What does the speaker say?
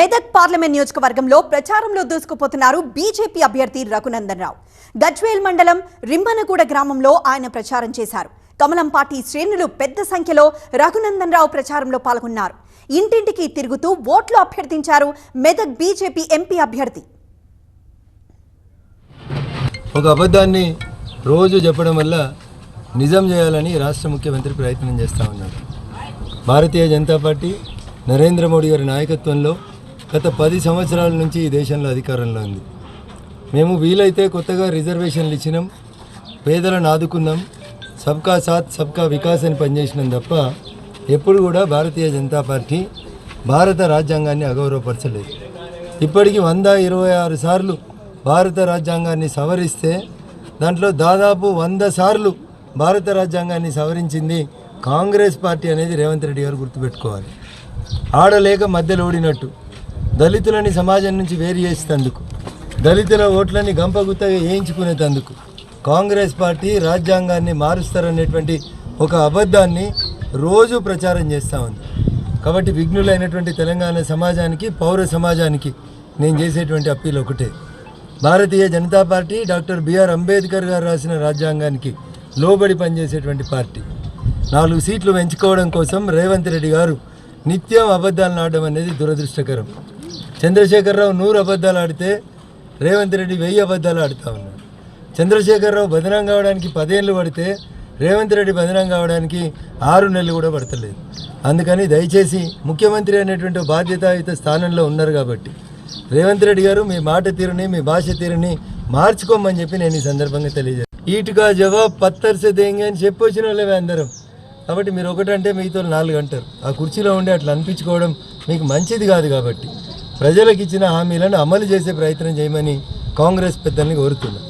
Medak parliament నియోజకవర్గంలో ప్రచారంలో దూసుకుపోతున్నారు BJP అభ్యర్థి రఘునందన్ రావు గజ్వేల్ మండలం రింబనగూడ గ్రామంలో ఆయన ప్రచారం చేశారు. కమలం పార్టీ శ్రేణులు పెద్ద సంఖ్యలో రఘునందన్ రావు ప్రచారంలో పాల్గొన్నారు. ఇంటింటికి తిరుగుతూ ఓట్లు అభ్యర్థించారు మెదక్ బీజేపీ ఎంపీ అభ్యర్థి. ఒక అబద్ధాన్ని రోజు చెప్పడం వల్ల నిజం చేయాలని రాష్ట్ర ముఖ్యమంత్రి ప్రయత్నం చేస్తూ ఉన్నారు. భారతీయ జనతా పార్టీ నరేంద్ర మోడీ గారి నాయకత్వంలో గత పది సంవత్సరాల నుంచి ఈ దేశంలో అధికారంలో ఉంది. మేము వీలైతే కొత్తగా రిజర్వేషన్లు ఇచ్చినాం పేదలను ఆదుకున్నాం సబ్కా సాత్ సబ్కా వికాస్ అని పనిచేసినాం తప్ప ఎప్పుడు కూడా భారతీయ జనతా పార్టీ భారత రాజ్యాంగాన్ని అగౌరవపరచలేదు. ఇప్పటికి వంద ఇరవై ఆరు సార్లు భారత రాజ్యాంగాన్ని సవరిస్తే దాంట్లో దాదాపు వంద సార్లు భారత రాజ్యాంగాన్ని సవరించింది కాంగ్రెస్ పార్టీ అనేది రేవంత్ రెడ్డి గారు గుర్తుపెట్టుకోవాలి. ఆడలేక మధ్యలో ఓడినట్టు. దళితులని సమాజం నుంచి వేరు చేసేందుకు దళితుల ఓట్లని గంపగుత్తగా వేయించుకునేటందుకు కాంగ్రెస్ పార్టీ రాజ్యాంగాన్ని మారుస్తారనేటువంటి ఒక అబద్ధాన్ని రోజు ప్రచారం చేస్తూ ఉంది. కాబట్టి విఘ్నులైనటువంటి తెలంగాణ సమాజానికి పౌర సమాజానికి నేను చేసేటువంటి అప్పీల్ ఒకటే. Bharatiya Janata Party doctor B R Ambedkar గారు రాసిన రాజ్యాంగానికి లోబడి పనిచేసేటువంటి పార్టీ. నాలుగు సీట్లు పెంచుకోవడం కోసం రేవంత్ రెడ్డి గారు నిత్యం అబద్ధాలను ఆడడం అనేది దురదృష్టకరం. చంద్రశేఖరరావు నూరు అబద్ధాలు ఆడితే రేవంత్ రెడ్డి వెయ్యి అబద్ధాలు ఆడుతూ ఉన్నాడు. చంద్రశేఖరరావు బదనం కావడానికి పదేళ్ళు పడితే రేవంత్ రెడ్డి బదనం కావడానికి ఆరు నెలలు కూడా పడతలేదు. అందుకని దయచేసి ముఖ్యమంత్రి అనేటువంటి బాధ్యతాయుత స్థానంలో ఉన్నారు కాబట్టి రేవంత్ రెడ్డి గారు మీ మాట తీరుని మీ భాష తీరుని మార్చుకోమని చెప్పి నేను ఈ సందర్భంగా తెలియజేస్తాను ఈటుగా జవాబ్ పత్తర్సే దేంగే అని చెప్పి వచ్చిన అందరం. కాబట్టి మీరు ఒకటంటే మిగతా నాలుగు అంటారు. ఆ కుర్చీలో ఉండి అట్లా అనిపించుకోవడం మీకు మంచిది కాదు కాబట్టి ప్రజలకు ఇచ్చిన హామీలను అమలు చేసే ప్రయత్నం చేయమని కాంగ్రెస్ పెద్దల్ని కోరుతున్నాను